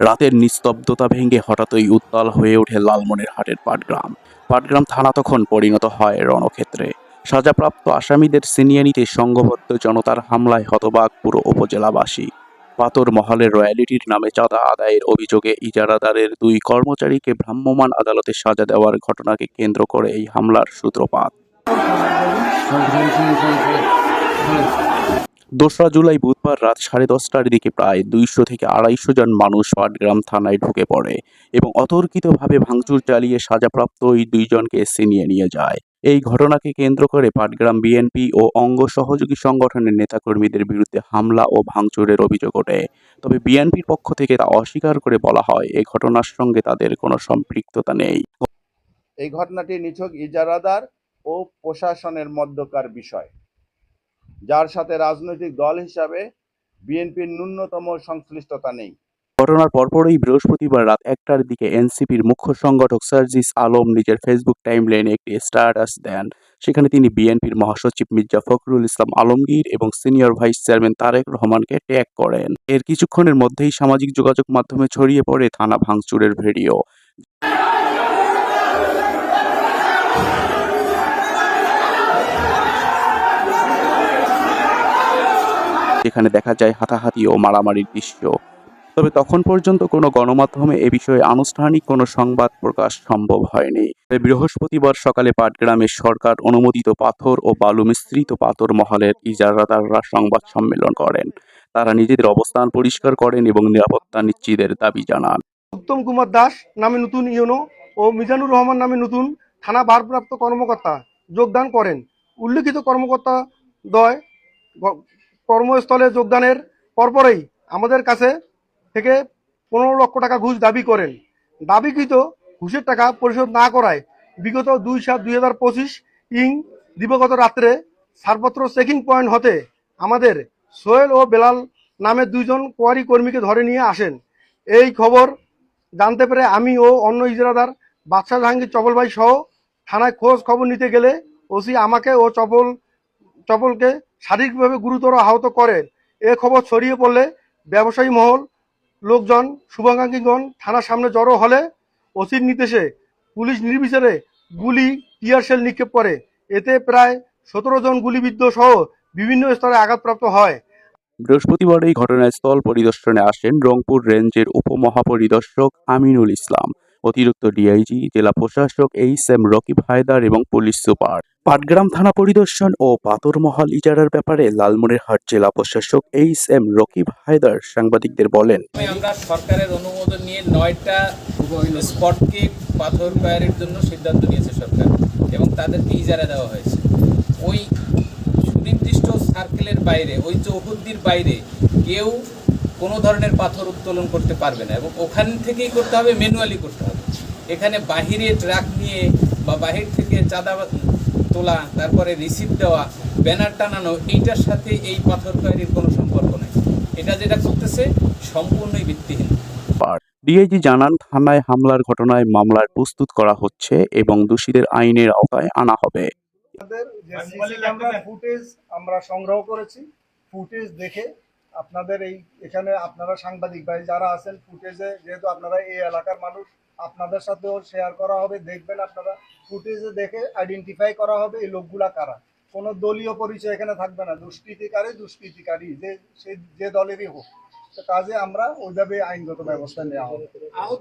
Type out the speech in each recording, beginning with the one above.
রাতের নিস্তব্ধতা ভেঙে হঠাৎই উত্তাল হয়ে ওঠে লালমনিরহাটের পাটগ্রাম। পাটগ্রাম থানা তখন পরিণত হয় রণক্ষেত্রে। সাজাপ্রাপ্ত আসামিদের ছিনিয়ে নিতে সংঘবদ্ধ জনতার হামলায় হতবাক পুরো উপজেলাবাসী। পাতর মহলের রয়্যালিটির নামে চাঁদা আদায়ের অভিযোগে ইজারাদারের দুই কর্মচারীকে ভ্রাম্যমাণ আদালতে সাজা দেওয়ার ঘটনাকে কেন্দ্র করে এই হামলার সূত্রপাত। দোসরা জুলাই বুধবার রাত সাড়ে দশটার দিকে প্রায় দুইশো থেকে আড়াইশো জন মানুষ পাটগ্রাম থানায় ঢুকে পড়ে এবং অতর্কিতভাবে ভাঙচুর চালিয়ে সাজাপ্রাপ্ত ওই দুইজনকে ছিনিয়ে নিয়ে যায়। এই ঘটনাকে কেন্দ্র করে পাটগ্রাম বিএনপি ও অঙ্গ সহযোগী সংগঠনের নেতাকর্মীদের বিরুদ্ধে হামলা ও ভাঙচুরের অভিযোগ ওঠে। তবে বিএনপির পক্ষ থেকে তা অস্বীকার করে বলা হয় এই ঘটনার সঙ্গে তাদের কোনো সম্পৃক্ততা নেই। এই ঘটনাটি নিছক ইজারাদার ও প্রশাসনের মধ্যকার বিষয়। যার সাথে রাজনৈতিক দল হিসাবে বিএনপির ন্যূনতম সংশ্লিষ্টতা নেই। ঘটনার পরপরই বৃহস্পতিবার রাত একটার দিকে এনসিপির মুখ্য সংগঠক সার্জিস আলম নিজের ফেসবুক টাইমলাইনে একটি স্ট্যাটাস দেন। সেখানে তিনি বিএনপির মহাসচিব মির্জা ফখরুল ইসলাম আলমগীর এবং সিনিয়র ভাইস চেয়ারম্যান তারেক রহমানকে ট্যাগ করেন। এর কিছুক্ষণের মধ্যেই সামাজিক যোগাযোগ মাধ্যমে ছড়িয়ে পড়ে থানা ভাঙচুরের ভিডিও। যেখানে দেখা যায় হাতাহাতি ও মারামারির দৃশ্য। তবে তখন পর্যন্ত কোনো গণমাধ্যমে এ বিষয়ে আনুষ্ঠানিক কোনো সংবাদ প্রকাশ সম্ভব হয়নি। তবে বৃহস্পতিবার সকালে পাটগ্রামের সরকার অনুমোদিত পাথর ও বালু মিশ্রিত পাথর মহলের ইজারাদাররা সংবাদ সম্মেলন করেন। তারা নিজেদের অবস্থান পরিষ্কার করেন এবং নিরাপত্তা নিশ্চিতের দাবি জানান। উত্তম কুমার দাস নামে নতুন ইউনো ও মিজানুর রহমান নামে নতুন থানা ভারপ্রাপ্ত কর্মকর্তা যোগদান করেন। উল্লেখিত কর্মকর্তা দ্বয় গ- কর্মস্থলে যোগদানের পরপরই আমাদের কাছে থেকে পনেরো লক্ষ টাকা ঘুষ দাবি করেন। দাবিকৃত ঘুষের টাকা পরিশোধ না করায় বিগত দুই সাত দুই হাজার পঁচিশ ইং দিবগত রাত্রে ছাড়পত্র চেকিং পয়েন্ট হতে আমাদের সোহেল ও বেলাল নামে দুইজন কোয়ারি কর্মীকে ধরে নিয়ে আসেন। এই খবর জানতে পেরে আমি ও অন্য ইজরাদার বাদশাহ জাহাঙ্গীর চপল ভাই সহ থানায় খোঁজ খবর নিতে গেলে ওসি আমাকে ও চপল চপলকে শারীরিকভাবে গুরুতর আহত করেন। এ খবর ছড়িয়ে পড়লে ব্যবসায়ী মহল, লোকজন, শুভাকাঙ্ক্ষীগণ থানার সামনে জড়ো হলে ওসির নির্দেশে পুলিশ নির্বিচারে গুলি, টিয়ার সেল নিক্ষেপ করে। এতে প্রায় সতেরো জন গুলিবিদ্ধ সহ বিভিন্ন স্তরে আঘাতপ্রাপ্ত হয়। বৃহস্পতিবার এই ঘটনাস্থল পরিদর্শনে আসেন রংপুর রেঞ্জের উপমহাপরিদর্শক আমিনুল ইসলাম। অতিরিক্ত ডিআইজি, জেলা প্রশাসক এইচ এম রকিব হায়দার এবং পুলিশ সুপার। পাটগ্রাম থানা পরিদর্শন ও পাথরমহল ইজারার ব্যাপারে লালমনিরহাট জেলা প্রশাসক এইচ এম রকিব হায়দার সাংবাদিকদের বলেন। আমরা সরকারের অনুমোদন নিয়ে নয়টা স্পটকে পাথর তৈরির জন্য সিদ্ধান্ত নিয়েছে সরকার এবং তাদেরকে ইজারা দেওয়া হয়েছে। ওই সুনির্দিষ্ট সার্কেলের বাইরে, ওই চৌহদ্দির বাইরে কেউ কোনো ধরনের পাথর উত্তোলন করতে পারবে না এবং ওখান থেকেই করতে হবে ম্যানুয়ালি করতে হবে। এখানে বাহিরে ট্রাক নিয়ে বা বাহির থেকে চাঁদা তোলা তারপরে রিসিপ্ট দেওয়া ব্যানার টানানো এইটার সাথে এই পাথর তৈরির কোনো সম্পর্ক নেই। এটা যেটা করতেছে সম্পূর্ণই ভিত্তিহীন। ডিআইজি জানান থানায় হামলার ঘটনায় মামলার প্রস্তুত করা হচ্ছে এবং দোষীদের আইনের আওতায় আনা হবে। ফুটেজ আমরা সংগ্রহ করেছি ফুটেজ দেখে আপনাদের এই এখানে আপনারা সাংবাদিক ভাই যারা আছেন ফুটেজে যেহেতু আপনারা এই এলাকার মানুষ আপনাদের সাথেও শেয়ার করা হবে দেখবেন আপনারা ফুটেজে দেখে আইডেন্টিফাই করা হবে এই লোকগুলা কারা। কোনো দলীয় পরিচয় এখানে থাকবে না দুষ্কৃতিকারী দুষ্কৃতিকারী যে সে যে দলেরই হোক। তো কাজে আমরা ওইভাবে আইনগত ব্যবস্থা নেওয়া হবে।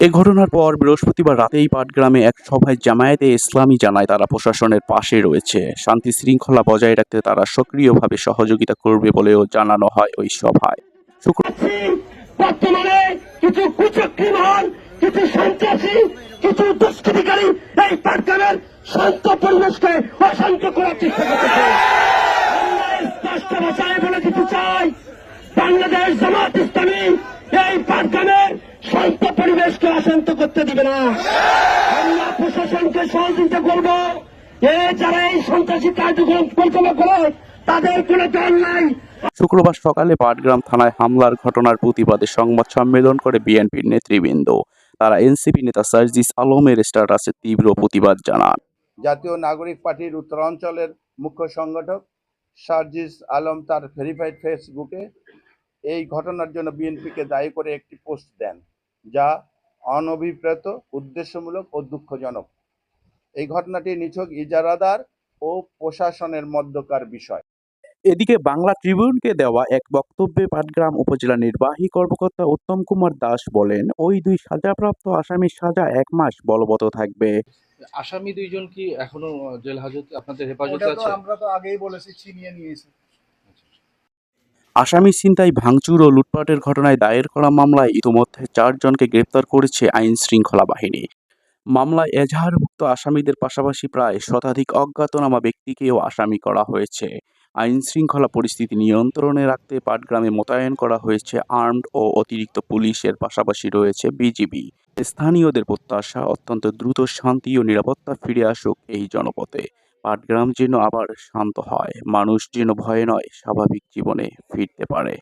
এ ঘটনার পর বৃহস্পতিবার রাতেই পাটগ্রামে এক সভায় জামায়াতে ইসলামী জানায় তারা প্রশাসনের পাশে রয়েছে। শান্তি শৃঙ্খলা বজায় রাখতে তারা সক্রিয়ভাবে সহযোগিতা করবে বলেও জানানো হয় ওই সভায়। শুক্র বর্তমানে কিছু কিছু সন্ত্রাসী কিছু দুষ্কৃতিকারী এই পাটগ্রামের শান্ত পরিবেশকে অশান্ত করার চেষ্টা করতেছে স্পষ্ট ভাষায় বলে দিতে চাই, বাংলাদেশ জামাত ইসলামী এই পাটগ্রামের শান্ত পরিবেশকে অশান্ত করতে দিবে না। আমরা প্রশাসনকে সহযোগিতা করব। এ যারা এই সন্ত্রাসী কার্যক্রম পরিচালনা করে, তাদের কোনো দল নাই। শুক্রবার সকালে পাটগ্রাম থানায় হামলার ঘটনার প্রতিবাদে সংবাদ সম্মেলন করে বিএনপির নেতৃবৃন্দ। তারা এনসিপি নেতা সার্জিস আলমের স্ট্যাটাসে তীব্র প্রতিবাদ জানান। জাতীয় নাগরিক পার্টির উত্তরাঞ্চলের মুখ্য সংগঠক সার্জিস আলম তার ভেরিফাইড ফেসবুকে এই ঘটনার জন্য বিএনপিকে দায়ী করে একটি পোস্ট দেন, যা অনভিপ্রেত, উদ্দেশ্যমূলক ও দুঃখজনক। এই ঘটনাটি নিছক ইজারাদার ও প্রশাসনের মধ্যকার বিষয়। এদিকে বাংলা ট্রিবিউনকে দেওয়া এক বক্তব্যে পাটগ্রাম উপজেলা নির্বাহী কর্মকর্তা উত্তম কুমার দাস বলেন ওই দুই সাজাপ্রাপ্ত আসামির সাজা এক মাস বলবৎ থাকবে। আসামি দুইজন কি এখনও জেল হাজতে আপনাদের হেফাজতে আছে? আমরা তো আগেই বলেছি ছিনিয়ে নিয়েছে। আসামি ছিনতাই ভাঙচুর ও লুটপাটের ঘটনায় দায়ের করা মামলায় ইতোমধ্যে চারজনকে গ্রেপ্তার করেছে আইন শৃঙ্খলা বাহিনী। মামলায় এজাহারভুক্ত আসামিদের পাশাপাশি প্রায় শতাধিক অজ্ঞাতনামা ব্যক্তিকেও আসামি করা হয়েছে। আইন শৃঙ্খলা পরিস্থিতি নিয়ন্ত্রণে রাখতে পাটগ্রামে মোতায়েন করা হয়েছে আর্মড ও অতিরিক্ত পুলিশের পাশাপাশি রয়েছে বিজিবি। স্থানীয়দের প্রত্যাশা অত্যন্ত দ্রুত শান্তি ও নিরাপত্তা ফিরে আসুক এই জনপথে পাটগ্রাম যেন আবার শান্ত হয়, মানুষ যেন ভয়ে নয়, স্বাভাবিক জীবনে ফিরতে পারে।